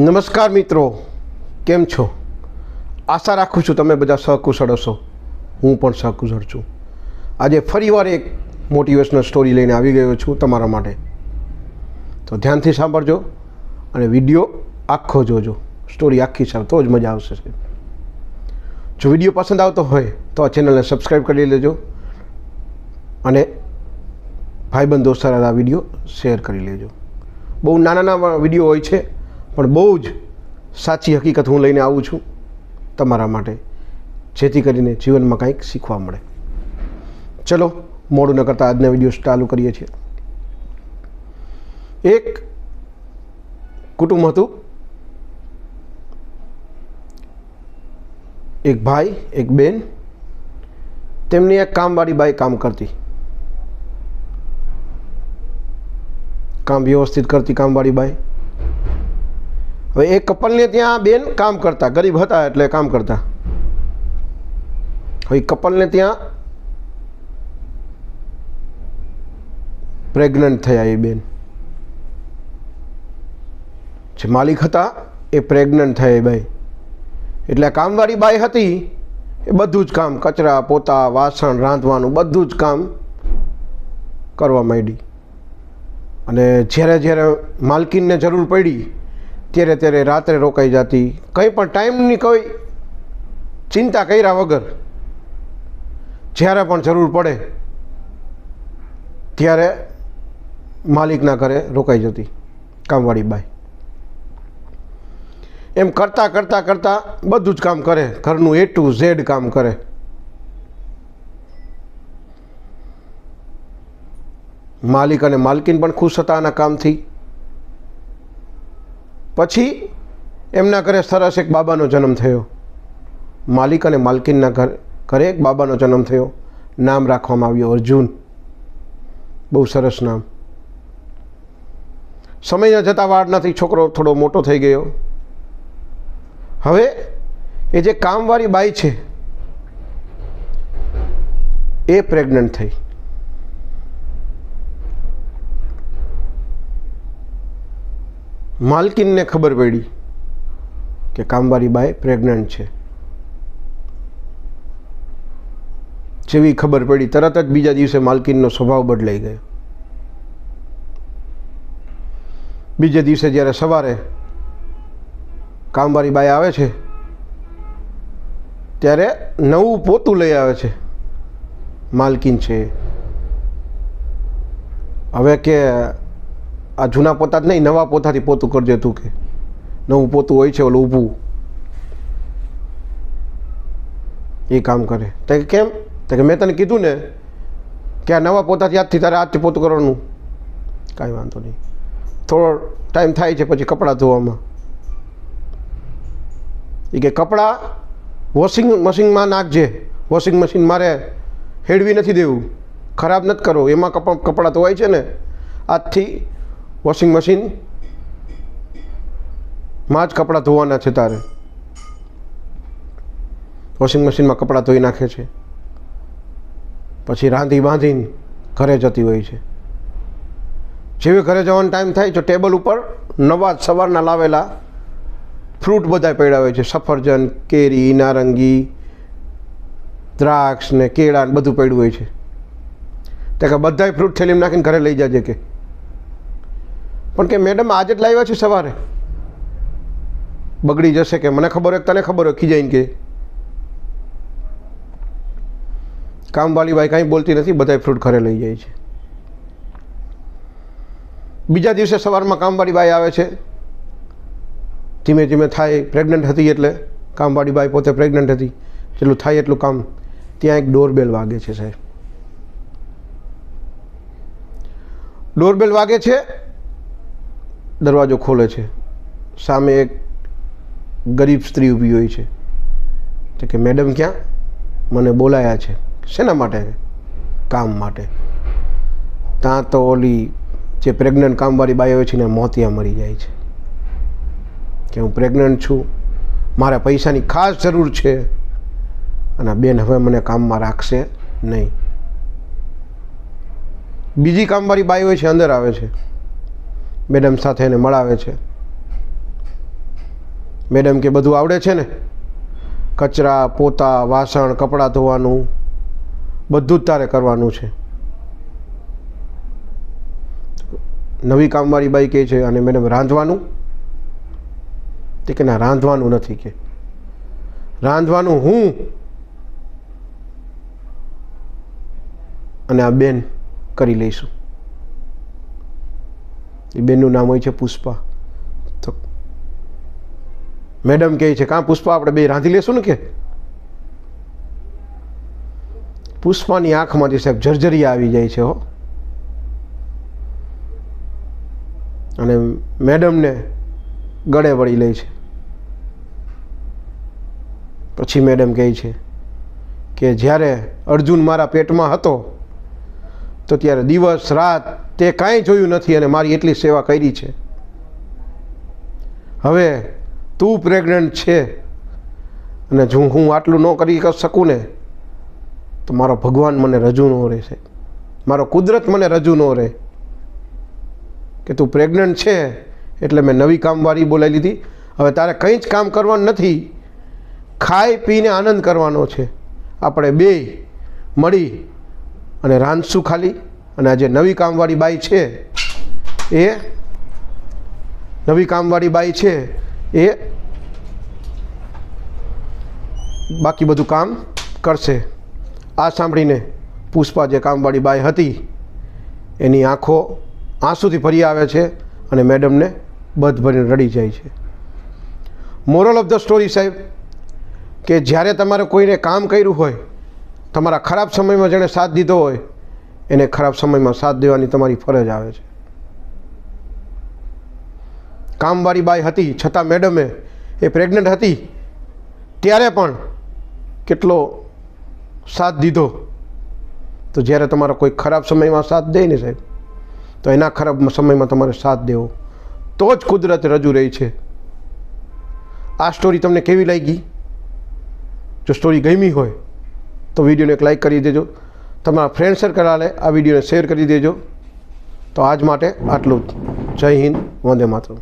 નમસ્કાર મિત્રો, કેમ છો? આશા રાખું છું તમે બધા સહકુશળ હશો. હું પણ સહકુશળ છું. આજે ફરીવાર એક મોટિવેશનલ સ્ટોરી લઈને આવી ગયો છું તમારા માટે. તો ધ્યાનથી સાંભળજો અને વીડિયો આખો જોજો. સ્ટોરી આખી સાહેબ તો જ મજા આવશે સાહેબ. જો વીડિયો પસંદ આવતો હોય તો આ ચેનલને સબસ્ક્રાઈબ કરી લેજો અને ભાઈબંધ દોસ્તાર વીડિયો શેર કરી લેજો. બહુ નાના નાના વીડિયો હોય છે પણ બહુ જ સાચી હકીકત હું લઈને આવું છું તમારા માટે, જેથી કરીને જીવનમાં કંઈક શીખવા મળે. ચલો, મોડું ન કરતાં આજના વીડિયો ચાલુ કરીએ છીએ. એક કુટુંબ હતું. એક ભાઈ, એક બેન. તેમની એક કામવાળી બાઈ કામ કરતી. કામ વ્યવસ્થિત કરતી કામવાળી બાઈ. હવે એ કપલને ત્યાં બેન કામ કરતા, ગરીબ હતા એટલે કામ કરતા. હવે કપલને ત્યાં પ્રેગ્નન્ટ થયા એ બેન. જે માલિક હતા એ પ્રેગ્નન્ટ થયા એ બાઈ. એટલે કામવાળી બાઈ હતી, એ બધું જ કામ, કચરા, પોતા, વાસણ, રાંધવાનું, બધું જ કામ કરવા માંડી. અને જ્યારે જ્યારે માલકીનને જરૂર પડી ત્યારે ત્યારે રાત્રે રોકાઈ જતી. કંઈ પણ ટાઈમની કોઈ ચિંતા કર્યા વગર જ્યારે પણ જરૂર પડે ત્યારે માલિકના ઘરે રોકાઈ જતી. કામવાળી બાઈ. એમ કરતાં કરતાં કરતાં બધું જ કામ કરે. ઘરનું એ ટુ ઝેડ કામ કરે. માલિક અને માલકીન પણ ખુશ હતા આના કામથી. પછી એમના ઘરે સરસ એક બાબાનો જન્મ થયો. માલિક અને માલકીનના ઘર, ઘરે એક બાબાનો જન્મ થયો. નામ રાખવામાં આવ્યું અર્જુન. બહુ સરસ નામ. સમયના જતા વાર નથી છોકરો થોડો મોટો થઈ ગયો. હવે એ જે કામવાળી બાઈ છે, એ પ્રેગ્નન્ટ થઈ. માલકીનને ખબર પડી કે કામવારી બાઈ પ્રેગ્નન્ટ છે. જેવી ખબર પડી, તરત જ બીજા દિવસે માલકીનનો સ્વભાવ બદલાઈ ગયો. બીજે દિવસે જ્યારે સવારે કામવારી બાઈ આવે છે, ત્યારે નવું પોતું લઈ આવે છે. માલકીન છે. હવે કે આ જૂના પોતા જ નહીં, નવા પોતાથી પોતું કરજે તું કે. નવું પોતું હોય છે, ઓલું ઊભું. એ કામ કરે. તો કે કેમ? તો કે મેં તને કીધું ને કે આ નવા પોતાથી આજથી તારે આજથી પોતું કરવાનું. કાંઈ વાંધો નહીં. થોડો ટાઈમ થાય છે પછી કપડાં ધોવામાં. એ કે કપડાં વોશિંગ મશીનમાં નાખજે. વોશિંગ મશીન મારે હેડવી નથી દેવું. ખરાબ નથી કરવું. એમાં કપ, કપડાં ધોવાય છે ને, આજથી વોશિંગ મશીન? માં જ કપડાં ધોવાના છે તારે. વોશિંગ મશીનમાં કપડાં ધોઈ નાખે છે. પછી રાંધી બાંધીને ઘરે જતી હોય છે. જેવી ઘરે જવાનો ટાઈમ થાય તો ટેબલ ઉપર નવા સવારના લાવેલા ફ્રૂટ બધા પડ્યા હોય છે. સફરજન, કેરી, નારંગી, દ્રાક્ષ ને કેળા ને બધું પડ્યું હોય છે. તે કે બધાય ફ્રૂટ થેલીમાં નાખીને ઘરે લઈ જાજે કે. પણ કે મેડમ આજે જ લાવ્યા છે સવારે. બગડી જશે કે? મને ખબર હોય તને ખબર હોય? ખીજાઈને કે. કામવાળી બાઈ કાંઈ બોલતી નથી, બધાય ફ્રૂટ ઘરે લઈ જાય છે. બીજા દિવસે સવારમાં કામવાળી બાઈ આવે છે. ધીમે ધીમે થાય પ્રેગ્નન્ટ હતી એટલે કામવાળી બાઈ પોતે પ્રેગ્નન્ટ હતી. જેટલું થાય એટલું કામ. ત્યાં એક ડોરબેલ વાગે છે સાહેબ. ડોરબેલ વાગે છે દરવાજો ખોલે છે. સામે એક ગરીબ સ્ત્રી ઊભી હોય છે. તો કે, મેડમ ક્યાં? મને બોલાયા છે. શેના માટે? કામ માટે. ત્યાં તો ઓલી જે પ્રેગ્નન્ટ કામવાળી બાઈ હોય છે ને, મોતિયા મરી જાય છે. કે હું પ્રેગ્નન્ટ છું, મારે પૈસાની ખાસ જરૂર છે અને બેન હવે મને કામમાં રાખશે નહીં. બીજી કામવાળી બાઈ હોય છે, અંદર આવે છે. મેડમ સાથે એને મળાવે છે. મેડમ કે બધું આવડે છે ને? કચરા, પોતા, વાસણ, કપડાં ધોવાનું, બધું જ તારે કરવાનું છે. નવી કામવાળી બાઈ કહે છે, અને મેડમ રાંધવાનું? તે કે, ના, રાંધવાનું નથી કે. રાંધવાનું હું? અને આ બેન કરી લઈશું. એ બેનનું નામ હોય છે પુષ્પા. તો મેડમ કહે છે કાં પુષ્પા આપણે બે રાંધી લેશું ને કે? પુષ્પાની આંખમાંથી સાહેબ જર્જરી આવી જાય છે હો. અને મેડમને ગળે વળી લે છે. પછી મેડમ કહે છે કે, જ્યારે અર્જુન મારા પેટમાં હતો તો ત્યારે દિવસ, રાત તે કાંઈ જોયું નથી અને મારી એટલી સેવા કરી છે. હવે તું પ્રેગ્નન્ટ છે અને જો હું આટલું ન કરી શકું ને, તો મારો ભગવાન મને રજૂ ન રહેશે મારો કુદરત મને રજૂ ન રહે કે તું પ્રેગ્નન્ટ છે એટલે મેં નવી કામવાળી બોલાવી લીધી. હવે તારે કંઈ જ કામ કરવાનું નથી. ખાઈ પીને આનંદ કરવાનો છે. આપણે બે મળી અને રાંધશું ખાલી. અને આ જે નવી કામવાળી બાઈ છે, એ નવી કામવાળી બાઈ છે, એ બાકી બધું કામ કરશે. આ સાંભળીને પુષ્પા જે કામવાળી બાઈ હતી, એની આંખો આંસુથી ફરી આવે છે અને મેડમને બધ ભરીને રડી જાય છે. મોરલ ઓફ ધ સ્ટોરી સાહેબ, કે જ્યારે તમારે કોઈને કામ કર્યું હોય તમારા ખરાબ સમયમાં જેણે સાથ દીધો હોય, એને ખરાબ સમયમાં સાથ દેવાની તમારી ફરજ આવે છે. કામવાળી બાઈ હતી, છતાં મેડમે એ પ્રેગ્નન્ટ હતી, ત્યારે પણ કેટલો સાથ દીધો. તો જ્યારે તમારો કોઈ ખરાબ સમયમાં સાથ દે ને સાહેબ, તો એના ખરાબ સમયમાં તમારે સાથ દેવો. તો જ કુદરત રજૂ રહી છે. આ સ્ટોરી તમને કેવી લાગી? જો સ્ટોરી ગમી હોય તો વિડીયોને એક લાઇક કરી દેજો. તમારા ફ્રેન્ડ સર્કલ આ વિડીયોને શેર કરી દેજો. તો આજ માટે આટલું જય હિન્દ, વંદે માતરમ.